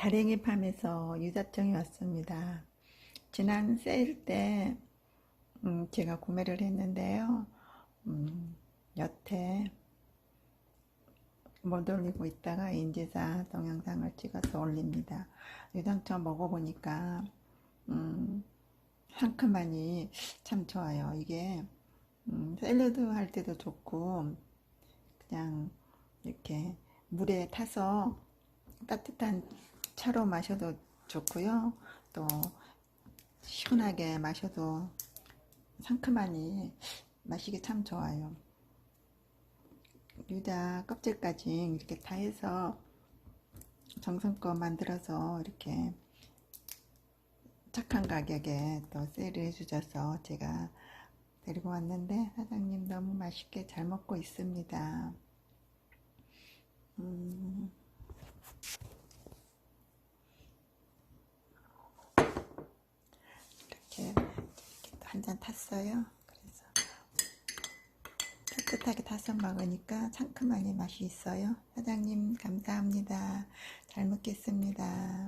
다랭이팜에서 유자청이 왔습니다. 지난 세일 때 음, 제가 구매를 했는데요. 음, 여태 못 올리고 있다가 인지사 동영상을 찍어서 올립니다. 유자청 먹어보니까 음, 상큼하니 참 좋아요. 이게 음, 샐러드 할 때도 좋고 그냥 이렇게 물에 타서 따뜻한 차로 마셔도 좋고요. 또 시원하게 마셔도 상큼하니 마시기 참 좋아요. 유자 껍질까지 이렇게 다 해서 정성껏 만들어서 이렇게 착한 가격에 또 세일을 해주셔서 제가 데리고 왔는데 사장님 너무 맛있게 잘 먹고 있습니다. 음. 이렇게, 한잔 탔어요. 그래서 따뜻하게 타서 먹으니까 상큼하니 맛이 있어요. 사장님 감사합니다. 잘 먹겠습니다.